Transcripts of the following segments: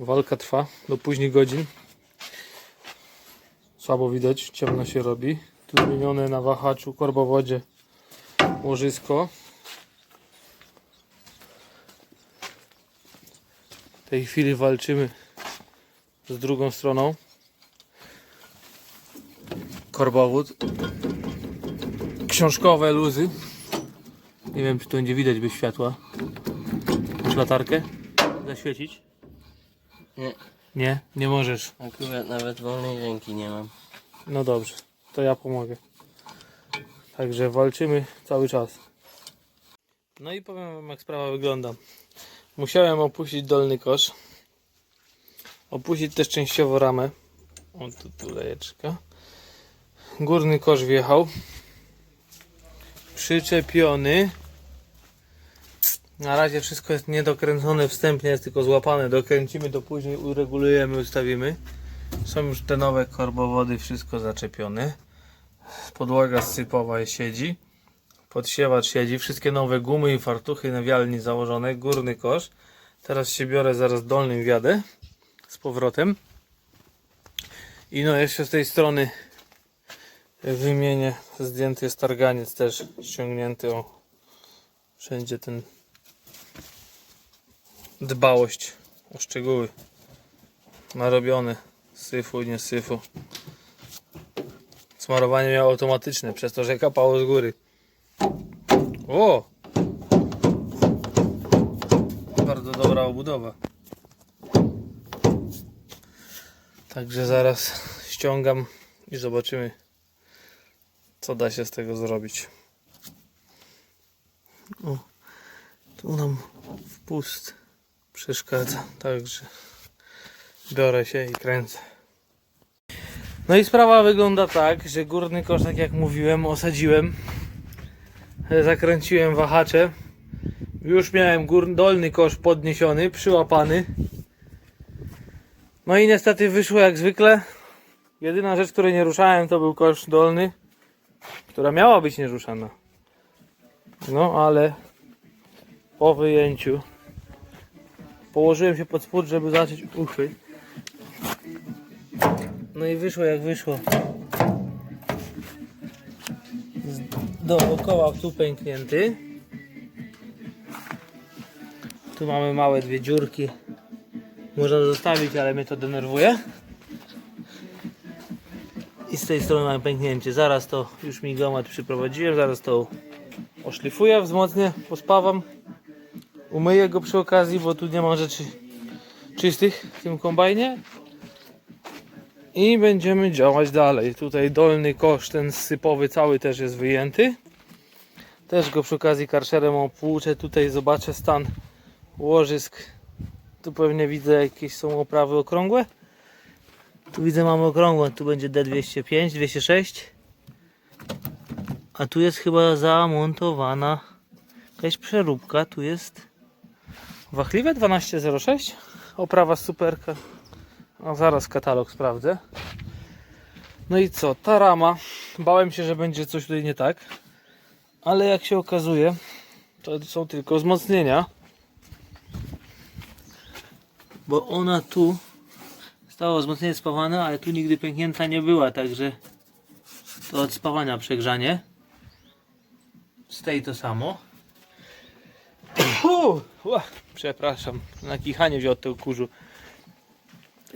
Walka trwa do późnych godzin. Słabo widać, ciemno się robi. Tu zmienione na wahaczu korbowodzie łożysko. W tej chwili walczymy z drugą stroną. Korbowód. Książkowe luzy. Nie wiem, czy to będzie widać bez światła. Masz latarkę? Zaświecić? Nie, Nie, nie możesz. akurat nawet wolnej ręki nie mam. No dobrze, to ja pomogę. Także walczymy cały czas. No i powiem wam jak sprawa wygląda. Musiałem opuścić dolny kosz. Opuścić też częściowo ramę. O tu, tu lejeczka. Górny kosz wjechał. Przyczepiony. Na razie wszystko jest niedokręcone wstępnie, jest tylko złapane. Dokręcimy to później, uregulujemy, ustawimy. Są już te nowe korbowody, wszystko zaczepione. Podłoga sypowa siedzi. Podsiewacz siedzi. Wszystkie nowe gumy i fartuchy na wialni założone. Górny kosz. Teraz się biorę zaraz dolnym wiadę z powrotem. I no jeszcze z tej strony wymienię zdjęty jest targaniec też ściągnięty o wszędzie ten dbałość o szczegóły narobiony syfu, nie syfu. Smarowanie miało automatyczne, przez to, że kapało z góry. O! Bardzo dobra obudowa. Także zaraz ściągam i zobaczymy, co da się z tego zrobić. O, tu nam wpust przeszkadza, także biorę się i kręcę. No i sprawa wygląda tak, że górny kosz, tak jak mówiłem, osadziłem. Zakręciłem wahacze. Już miałem gór, dolny kosz podniesiony, przyłapany. No i niestety wyszło jak zwykle. Jedyna rzecz, której nie ruszałem, to był kosz dolny, która miała być nieruszana. No ale po wyjęciu położyłem się pod spód, żeby zacząć uszy. No i wyszło jak wyszło. Dookoła tu pęknięty. Tu mamy małe dwie dziurki. Można zostawić, ale mnie to denerwuje. I z tej strony mamy pęknięcie. Zaraz to już migomat przyprowadziłem. Zaraz to oszlifuję, wzmocnię, pospawam. Umyję go przy okazji, bo tu nie ma rzeczy czystych w tym kombajnie. I będziemy działać dalej. Tutaj dolny kosz, ten sypowy cały też jest wyjęty. Też go przy okazji karszerem opłuczę. Tutaj zobaczę stan łożysk. Tu pewnie widzę jakieś są oprawy okrągłe. Tu widzę mamy okrągłe. Tu będzie D205, 206. A tu jest chyba zamontowana jakaś przeróbka. Tu jest wachliwe 1206. Oprawa superka. A zaraz katalog sprawdzę. No i co? Ta rama. Bałem się, że będzie coś tutaj nie tak. Ale jak się okazuje, to są tylko wzmocnienia. Bo ona tu została wzmocnienie spawane, ale tu nigdy pęknięta nie była, także to od spawania przegrzanie. Z tej to samo. Przepraszam, na kichanie wziął od tego kurzu.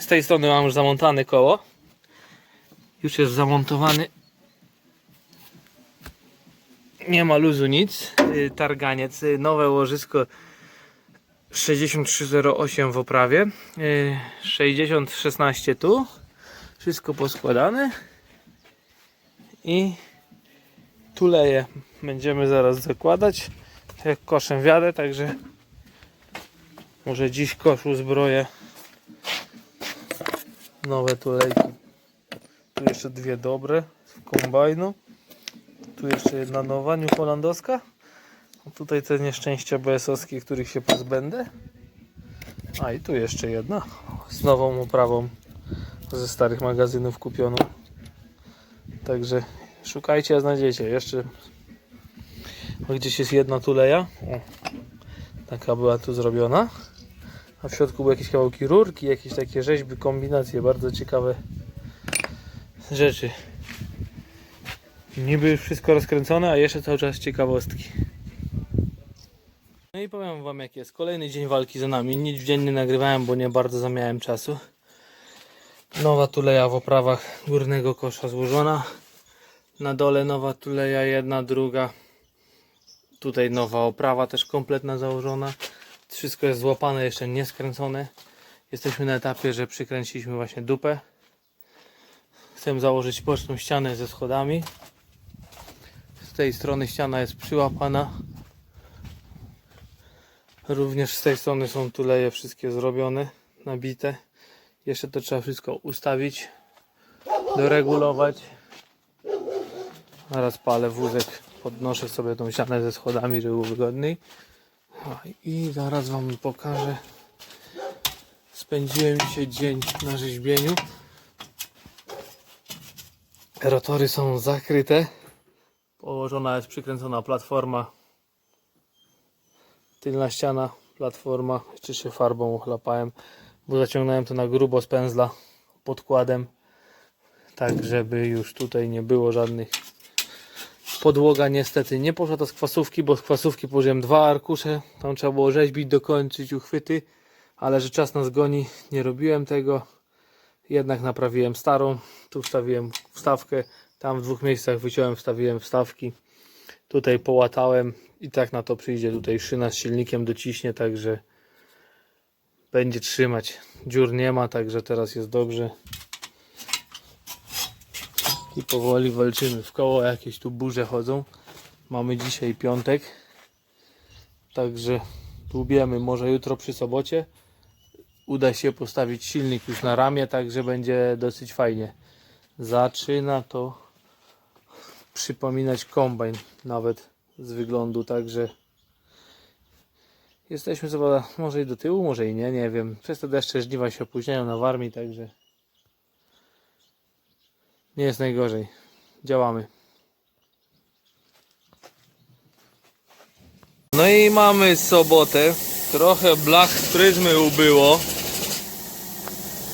Z tej strony mam już zamontane koło. Już jest zamontowany. Nie ma luzu nic. Y, Targaniec, y, nowe łożysko 6308 w oprawie. y, 6016 tu. Wszystko poskładane. I tuleje będziemy zaraz zakładać. Jak koszem wiadę, także może dziś kosz uzbroję nowe tulejki. Tu jeszcze dwie dobre z kombajnu. Tu jeszcze jedna nowa, newfoundlandowska. A tutaj te nieszczęścia BS-owskie, których się pozbędę. A i tu jeszcze jedna z nową oprawą ze starych magazynów kupioną. Także szukajcie, a znajdziecie. Jeszcze gdzieś jest jedna tuleja. O, taka była tu zrobiona. A w środku były jakieś kawałki rurki, jakieś takie rzeźby, kombinacje, bardzo ciekawe rzeczy. Niby już wszystko rozkręcone, a jeszcze cały czas ciekawostki. No i powiem wam jak jest. Kolejny dzień walki za nami. Nic w dzień nie nagrywałem, bo nie bardzo za miałem czasu. Nowa tuleja w oprawach górnego kosza złożona. Na dole nowa tuleja, jedna, druga. Tutaj nowa oprawa też kompletna założona. Wszystko jest złapane, jeszcze nie skręcone. Jesteśmy na etapie, że przykręciliśmy właśnie dupę. Chcę założyć boczną ścianę ze schodami. Z tej strony ściana jest przyłapana. Również z tej strony są tuleje wszystkie zrobione, nabite. Jeszcze to trzeba wszystko ustawić, doregulować. Zaraz palę wózek, podnoszę sobie tą ścianę ze schodami, żeby było wygodniej. A, I zaraz Wam pokażę. Spędziłem dzisiaj dzień na rzeźbieniu. Rotory są zakryte. Położona jest przykręcona platforma. Tylna ściana, platforma. Jeszcze się farbą ochlapałem, bo zaciągnąłem to na grubo z pędzla podkładem. Tak, żeby już tutaj nie było żadnych Podłoga niestety nie poszła z kwasówki, bo z kwasówki położyłem dwa arkusze. Tam trzeba było rzeźbić, dokończyć uchwyty, ale że czas nas goni, nie robiłem tego. Jednak naprawiłem starą. Tu wstawiłem wstawkę, tam w dwóch miejscach wyciąłem, wstawiłem wstawki. Tutaj połatałem i tak na to przyjdzie. Tutaj szyna z silnikiem dociśnie, także będzie trzymać. Dziur nie ma, także teraz jest dobrze. I powoli walczymy w koło, jakieś tu burze chodzą. Mamy dzisiaj piątek. Także dłubiemy może jutro przy sobocie. Uda się postawić silnik już na ramię, także będzie dosyć fajnie. Zaczyna to przypominać kombajn nawet z wyglądu, także jesteśmy chyba może i do tyłu, może i nie, nie wiem. Przez te deszcze żniwa się opóźniają na warmii, także nie jest najgorzej. Działamy. No i mamy sobotę. Trochę blach pryzmy ubyło.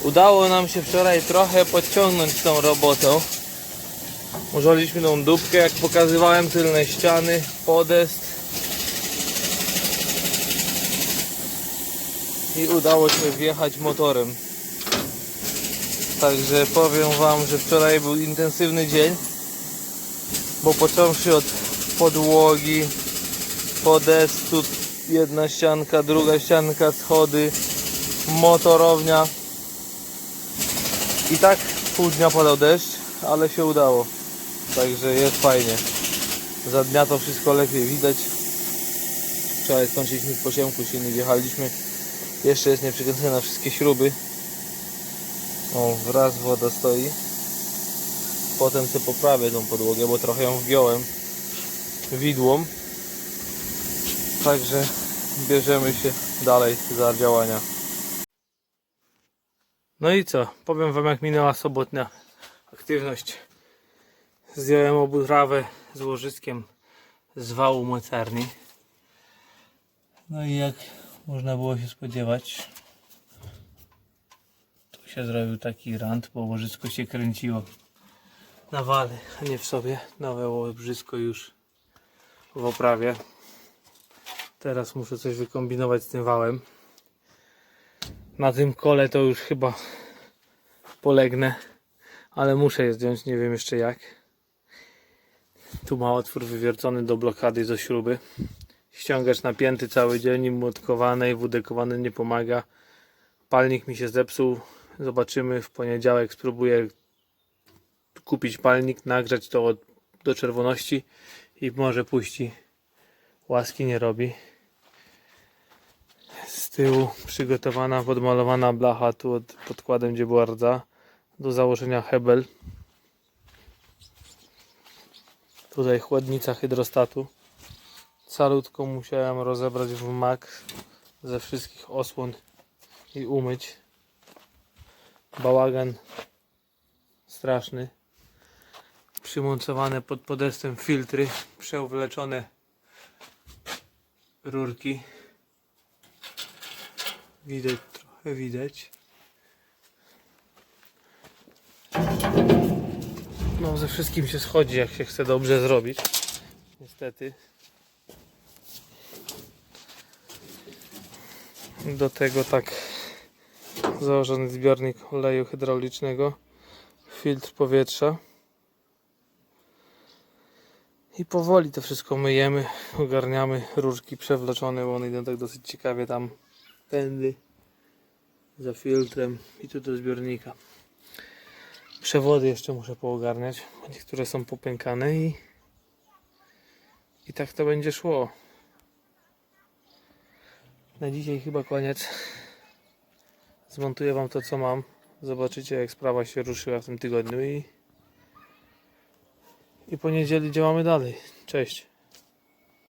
Udało nam się wczoraj trochę podciągnąć tą robotą. Użyliśmy tą dupkę, jak pokazywałem, tylne ściany, podest. I udało się wjechać motorem. Także powiem Wam, że wczoraj był intensywny dzień, bo począwszy od podłogi, podestu, jedna ścianka, druga ścianka, schody, motorownia. I tak pół dnia padał deszcz, ale się udało. Także jest fajnie. Za dnia to wszystko lepiej widać. Wczoraj skończyliśmy w posiemku, silnie wjechaliśmy. Jeszcze jest nieprzykręcone na wszystkie śruby. O, wraz woda stoi. Potem sobie poprawię tą podłogę, bo trochę ją wgiąłem widłą. Także bierzemy się dalej za działania. No i co? Powiem wam jak minęła sobotnia aktywność. Zdjąłem obudrawę z łożyskiem z wału mocarni. No i jak można było się spodziewać, się zrobił taki rant, bo łożysko się kręciło na wale, a nie w sobie. Nowe łożysko już w oprawie. Teraz muszę coś wykombinować z tym wałem. Na tym kole to już chyba polegnę, ale muszę je zdjąć, nie wiem jeszcze jak. Tu ma otwór wywiercony do blokady do śruby. Ściągacz napięty cały dzień i wudekowany nie pomaga. Palnik mi się zepsuł. Zobaczymy w poniedziałek. Spróbuję kupić palnik, nagrzać to od, do czerwoności i może puści. Łaski nie robi. Z tyłu przygotowana, podmalowana blacha tu od podkładem, gdzie była rdza do założenia hebel. Tutaj chłodnica hydrostatu. Salutką musiałem rozebrać w mak ze wszystkich osłon i umyć. Bałagan straszny. Przymontowane pod podestem filtry, przewleczone rurki. Widać, trochę widać. No ze wszystkim się schodzi, jak się chce dobrze zrobić. Niestety. Do tego tak założony zbiornik oleju hydraulicznego, filtr powietrza. I powoli to wszystko myjemy, ogarniamy rurki przewleczone, bo one idą tak dosyć ciekawie tam pędy za filtrem i tu do zbiornika. Przewody jeszcze muszę poogarniać, niektóre są popękane i i tak to będzie szło. Na dzisiaj chyba koniec. Zmontuję wam to co mam. Zobaczycie jak sprawa się ruszyła w tym tygodniu i i po niedzieli działamy dalej. Cześć.